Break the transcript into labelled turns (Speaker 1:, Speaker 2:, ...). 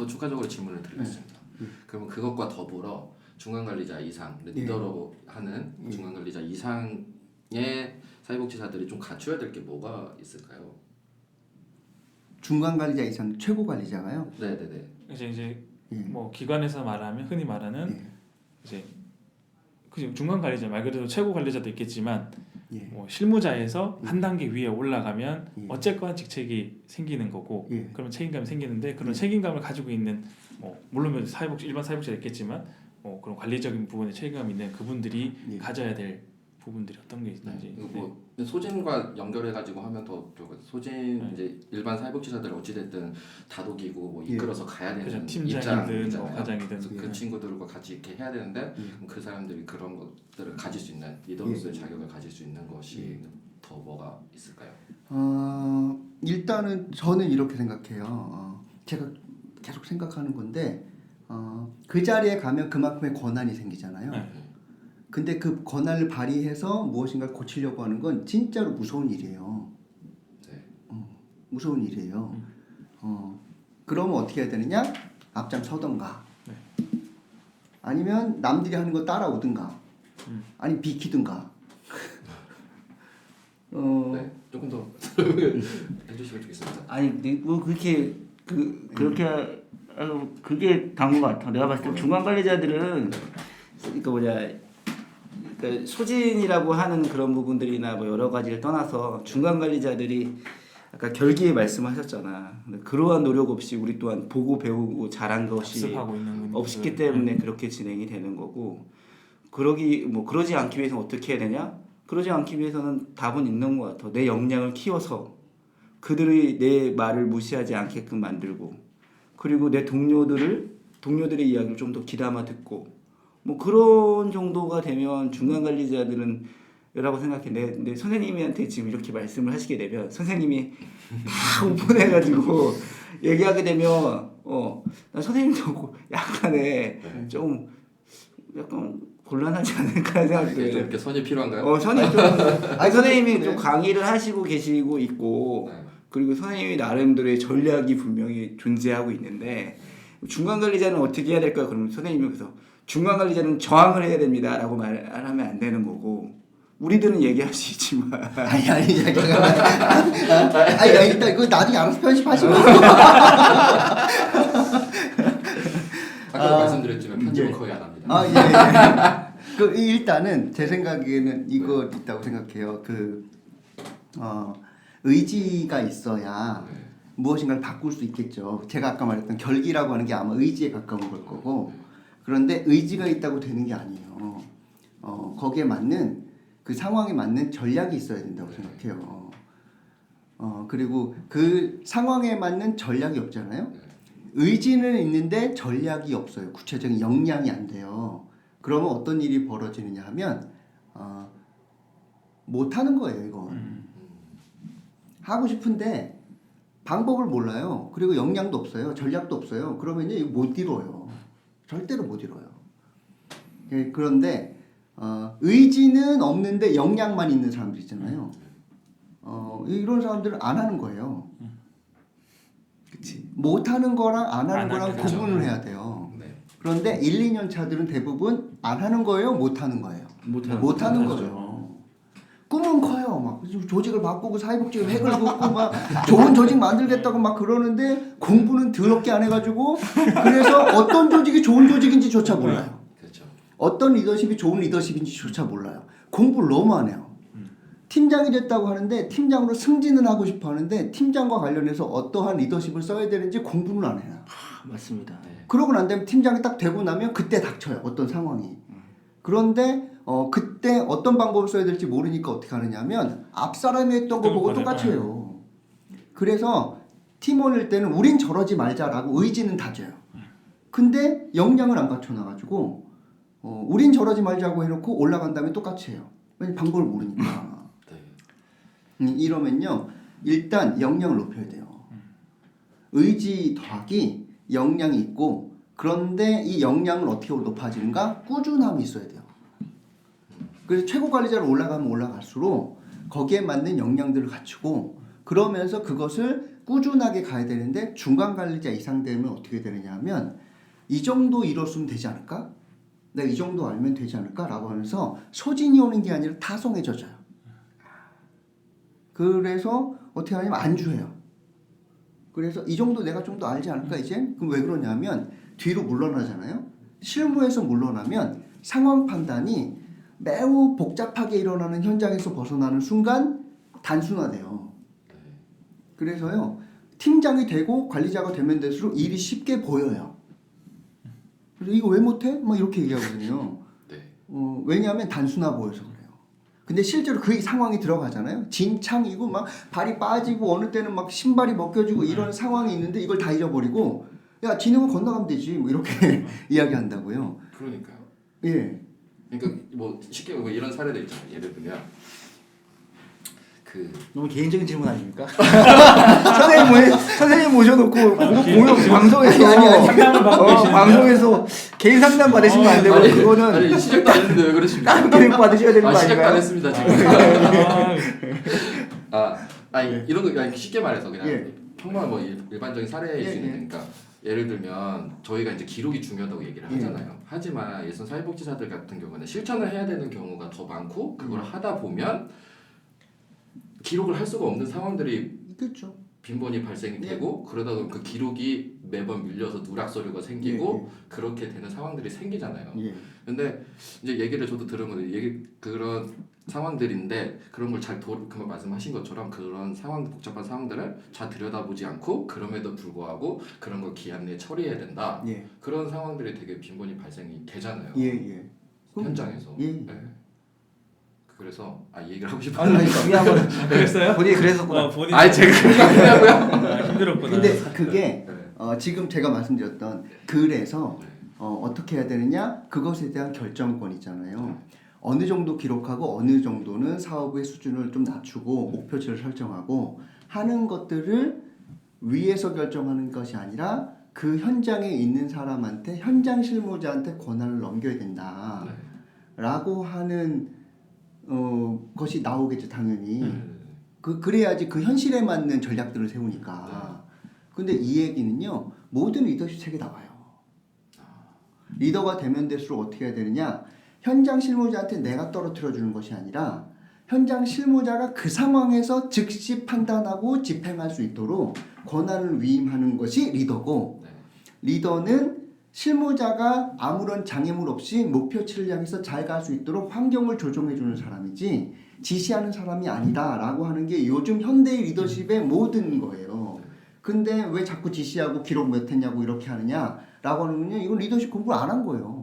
Speaker 1: 더 추가적으로 질문을 드리겠습니다.
Speaker 2: 네.
Speaker 1: 그러면 그것과 더불어 중간 관리자 이상,
Speaker 2: 예.
Speaker 1: 리더로 하는
Speaker 2: 예.
Speaker 1: 중간 관리자 이상의 사회복지사들이 좀 갖춰야 될 게 뭐가 있을까요?
Speaker 2: 중간 관리자 이상 최고 관리자가요.
Speaker 1: 네, 네, 네.
Speaker 3: 이제 이제
Speaker 2: 예.
Speaker 3: 뭐 기관에서 말하면 흔히 말하는
Speaker 2: 예.
Speaker 3: 이제 그 중간 관리자 말 그대로 최고 관리자도 있겠지만
Speaker 2: 예.
Speaker 3: 뭐 실무자에서 한 단계 위에 올라가면
Speaker 2: 예.
Speaker 3: 어쨌거나 직책이 생기는 거고
Speaker 2: 예.
Speaker 3: 그러면 책임감이 생기는데 그런
Speaker 2: 예.
Speaker 3: 책임감을 가지고 있는 뭐 물론 사회복지 일반 사회복지가 있겠지만 뭐 그런 관리적인 부분에 책임감 있는 그분들이
Speaker 2: 예.
Speaker 3: 가져야 될 부분들이 어떤 게 있는지
Speaker 1: 이거 뭐 소진과 연결해 가지고 하면 더. 소진
Speaker 3: 네.
Speaker 1: 이제 일반 사회복지사들 어찌 됐든 다독이고 뭐
Speaker 2: 예.
Speaker 1: 이끌어서 가야 되는
Speaker 3: 그죠, 팀장이든. 뭐 과장이든
Speaker 1: 그래서 그
Speaker 2: 예.
Speaker 1: 친구들과 같이 이렇게 해야 되는데
Speaker 2: 예.
Speaker 1: 그 사람들이 그런 것들을 가질 수 있는 리더로서의
Speaker 2: 예.
Speaker 1: 자격을 가질 수 있는 것이 더 뭐가 있을까요?
Speaker 2: 어, 일단은 저는 이렇게 생각해요. 어, 제가 계속 생각하는 건데 어, 그 자리에 가면 그만큼의 권한이 생기잖아요.
Speaker 3: 네.
Speaker 2: 근데 그 권한을 발휘해서 무엇인가를 고치려고 하는 건 진짜로 무서운 일이에요.
Speaker 1: 네.
Speaker 2: 무서운 일이에요. 어, 그러면 어떻게 해야 되느냐? 앞장 서던가.
Speaker 3: 네.
Speaker 2: 아니면 남들이 하는 거 따라오든가.
Speaker 3: 음.
Speaker 2: 아니 비키든가. 어,
Speaker 1: 네. 조금 더 해주시면 좋겠습니다.
Speaker 4: 아니 뭐 그렇게 그 그렇게 어, 그게 당한 것 같아. 내가 봤을 때 중간 관리자들은 그러니까 뭐냐 그러니까 소진이라고 하는 그런 부분들이나 뭐 여러 가지를 떠나서 중간 관리자들이 아까 결기에 말씀하셨잖아. 근데 그러한 노력 없이 우리 또한 보고 배우고 자란 것이. 없기 때문에 그렇게 진행이 되는 거고 그러기 뭐 그러지 않기 위해서는 어떻게 해야 되냐? 그러지 않기 위해서는 답은 있는 것 같아. 내 역량을 키워서 그들의 내 말을 무시하지 않게끔 만들고 그리고 내 동료들을 동료들의 이야기를 좀 더 귀담아 듣고 뭐 그런 정도가 되면 중간 관리자들은 라고 생각해. 내, 내 선생님한테 지금 이렇게 말씀을 하시게 되면 선생님이 다 오픈해가지고 얘기하게 되면 어, 나 선생님도 약간의
Speaker 1: 네.
Speaker 4: 좀 약간 곤란하지 않을까
Speaker 1: 이게 좀
Speaker 4: 생각돼.
Speaker 1: 이렇게 선이 필요한가요?
Speaker 4: 어, 선이 좀 아니 선생님이
Speaker 2: 네.
Speaker 4: 좀 강의를 하시고 계시고 있고
Speaker 1: 네.
Speaker 4: 그리고 선생님이 나름대로의 전략이 분명히 존재하고 있는데 중간 관리자는 어떻게 해야 될까? 그러면 선생님이 그래서 중간 관리자는 저항을 해야 됩니다라고 말하면 안 되는 거고 우리들은 얘기할 수 있지만
Speaker 2: 아니 아니 잠깐만. 아니 아니, 일단 이거 나중에 알아서 편집하시고.
Speaker 1: 아까
Speaker 2: 아,
Speaker 1: 말씀드렸지만 편집은
Speaker 2: 예.
Speaker 1: 거의 안 합니다.
Speaker 2: 아 예. 그 일단은 제 생각에는 이거 있다고 생각해요. 그 어, 의지가 있어야
Speaker 1: 네.
Speaker 2: 무엇인가를 바꿀 수 있겠죠. 제가 아까 말했던 결기라고 하는 게 아마 의지에 가까운 걸 거고 그런데 의지가 있다고 되는 게 아니에요. 어, 거기에 맞는 그 상황에 맞는 전략이 있어야 된다고 생각해요. 어, 그리고 그 상황에 맞는 전략이 없잖아요.
Speaker 1: 네.
Speaker 2: 의지는 있는데 전략이 없어요. 구체적인 역량이 안 돼요. 그러면 어떤 일이 벌어지느냐 하면 어, 못 하는 거예요. 이건
Speaker 3: 음.
Speaker 2: 하고 싶은데 방법을 몰라요. 그리고 역량도 없어요. 전략도 없어요. 그러면 이거 못 이뤄요. 절대로 못 이뤄요. 예, 그런데 어, 의지는 없는데 역량만 있는 사람들 있잖아요. 어, 이런 사람들은 안 하는 거예요.
Speaker 4: 그치
Speaker 2: 못 하는 거랑 안 하는
Speaker 3: 안
Speaker 2: 거랑
Speaker 3: 하는.
Speaker 2: 구분을 해야 돼요.
Speaker 1: 네.
Speaker 2: 그런데 1, 2년 차들은 대부분 안 하는 거예요, 못 하는 거예요.
Speaker 4: 못 하는
Speaker 2: 못 하는
Speaker 3: 거죠.
Speaker 2: 거예요. 꿈은 커요. 막 조직을 바꾸고 사회복지를 획을 긋고 막 좋은 조직 만들겠다고 막 그러는데 공부는 더럽게 안 해가지고 그래서 어떤 조직이 좋은 조직인지조차 몰라요.
Speaker 1: 그렇죠.
Speaker 2: 어떤 리더십이 좋은 리더십인지조차 몰라요. 공부를 너무 안 해요. 팀장이 됐다고 하는데 팀장으로 승진은 하고 싶어 하는데 팀장과 관련해서 어떠한 리더십을 써야 되는지 공부는 안 해요.
Speaker 4: 아, 맞습니다
Speaker 1: 네.
Speaker 2: 그러고 난 다음에 팀장이 딱 되고 나면 그때 닥쳐요. 어떤 상황이. 그런데 어 그때 어떤 방법을 써야 될지 모르니까 어떻게 하느냐면 앞 사람이 했던 거 보고 똑같이 해요. 그래서 팀원일 때는 우린 저러지 말자라고 의지는 다져요. 근데 역량을 안 갖춰놔가지고 어 우린 저러지 말자고 해놓고 올라간 다음에 똑같이 해요. 왜냐 방법을 모르니까.
Speaker 1: 네.
Speaker 2: 음, 이러면요 일단 역량을 높여야 돼요. 의지 더하기 역량이 있고 그런데 이 역량을 어떻게 높아지는가 꾸준함이 있어야 돼요. 그래서 최고 관리자로 올라가면 올라갈수록 거기에 맞는 역량들을 갖추고 그러면서 그것을 꾸준하게 가야 되는데 중간 관리자 이상 되면 어떻게 되느냐면 이 정도 이뤘으면 되지 않을까? 내가 이 정도 알면 되지 않을까 라고 하면서 소진이 오는 게 아니라 타성해져져요. 그래서 어떻게 하냐면 안주해요. 그래서 이 정도 내가 좀 더 알지 않을까 이제? 그럼 왜 그러냐면 뒤로 물러나잖아요. 실무에서 물러나면 상황 판단이 매우 복잡하게 일어나는 현장에서 벗어나는 순간 단순화돼요. 그래서요 팀장이 되고 관리자가 되면 될수록 일이 쉽게 보여요. 그래서 이거 왜 못해? 막 이렇게 얘기하거든요.
Speaker 1: 네.
Speaker 2: 어, 왜냐하면 단순화 보여서 그래요. 근데 실제로 그 상황이 들어가잖아요. 진창이고 막 발이 빠지고 어느 때는 막 신발이 벗겨지고 이런 상황이 있는데 이걸 다 잃어버리고 야 지능은 건너가면 되지 뭐 이렇게 이야기한다고요.
Speaker 1: 그러니까요.
Speaker 2: 예.
Speaker 1: 그러니까 뭐 쉽게 뭐 이런 사례도 있잖아요. 예를 들면 그
Speaker 4: 너무 개인적인 질문 아닙니까? 선생님 모 선생님 모셔놓고 모- 모여 방송에서
Speaker 2: 아니, 아니.
Speaker 3: 상담을 받고
Speaker 4: 어,
Speaker 3: 계시는
Speaker 4: 방송에서 개인 상담 받으시면 안 되고
Speaker 1: 아니,
Speaker 4: 그거는
Speaker 1: 아니 시작도 안 했는데 왜 그러십니까?
Speaker 4: 교육 받으셔야 되는 아거
Speaker 1: 시작도 안
Speaker 4: 아닌가요?
Speaker 1: 했습니다 지금.
Speaker 3: 아,
Speaker 1: 아, 아니 이런 거 그냥 쉽게 말해서 그냥
Speaker 2: 예.
Speaker 1: 평범한 뭐 일, 일반적인 사례일
Speaker 2: 예,
Speaker 1: 수
Speaker 2: 예.
Speaker 1: 있으니까 예를 들면 저희가 이제 기록이 중요하다고 얘기를
Speaker 2: 예.
Speaker 1: 하잖아요. 하지만 예선 사회복지사들 같은 경우는 실천을 해야 되는 경우가 더 많고 그걸
Speaker 2: 음.
Speaker 1: 하다 보면 기록을 할 수가 없는 상황들이
Speaker 2: 있겠죠.
Speaker 1: 빈번히 발생이
Speaker 2: 예.
Speaker 1: 되고 그러다 보면 그 기록이 매번 밀려서 누락 서류가 생기고 그렇게 되는 상황들이 생기잖아요.
Speaker 2: 예.
Speaker 1: 근데 이제 얘기를 저도 들은 건데 얘기 그런 상황들인데 그런 걸 잘 그만 말씀하신 것처럼 그런 상황 복잡한 상황들을 잘 들여다보지 않고 그럼에도 불구하고 그런 걸 기한 내에 처리해야 된다
Speaker 2: 예.
Speaker 1: 그런 상황들이 되게 빈번히 발생이 되잖아요
Speaker 2: 예. 예.
Speaker 1: 현장에서
Speaker 2: 예.
Speaker 1: 네. 그래서 아이 얘기를 하고
Speaker 4: 아니 중요한 건
Speaker 3: 그랬어요?
Speaker 4: 본인이 그랬었구나.
Speaker 3: 어, 본인
Speaker 1: 아 제가 그러냐고요
Speaker 3: 아, 힘들었구나.
Speaker 2: 근데 그게
Speaker 1: 네.
Speaker 2: 어, 지금 제가 말씀드렸던 그래서
Speaker 1: 네.
Speaker 2: 어, 어떻게 해야 되느냐 그것에 대한 결정권 있잖아요. 어느 정도 기록하고 어느 정도는 사업의 수준을 좀 낮추고 목표치를 설정하고 하는 것들을 위에서 결정하는 것이 아니라 그 현장에 있는 사람한테 현장 실무자한테 권한을 넘겨야 된다.
Speaker 1: 네.
Speaker 2: 라고 하는 어, 것이 나오겠죠 당연히.
Speaker 1: 네.
Speaker 2: 그 그래야지 그 현실에 맞는 전략들을 세우니까. 근데 이 얘기는요 모든 리더십 책에 나와요. 리더가 되면 될수록 어떻게 해야 되느냐? 현장 실무자한테 내가 떨어뜨려 주는 것이 아니라 현장 실무자가 그 상황에서 즉시 판단하고 집행할 수 있도록 권한을 위임하는 것이 리더고
Speaker 1: 네.
Speaker 2: 리더는 실무자가 아무런 장애물 없이 목표치를 향해서 잘 갈 수 있도록 환경을 조정해 주는 사람이지 지시하는 사람이 아니다라고 하는 게 요즘 현대의 리더십의 모든 거예요. 근데 왜 자꾸 지시하고 기록 못 했냐고 이렇게 하느냐라고 하는군요. 이건 리더십 공부를 안 한 거예요.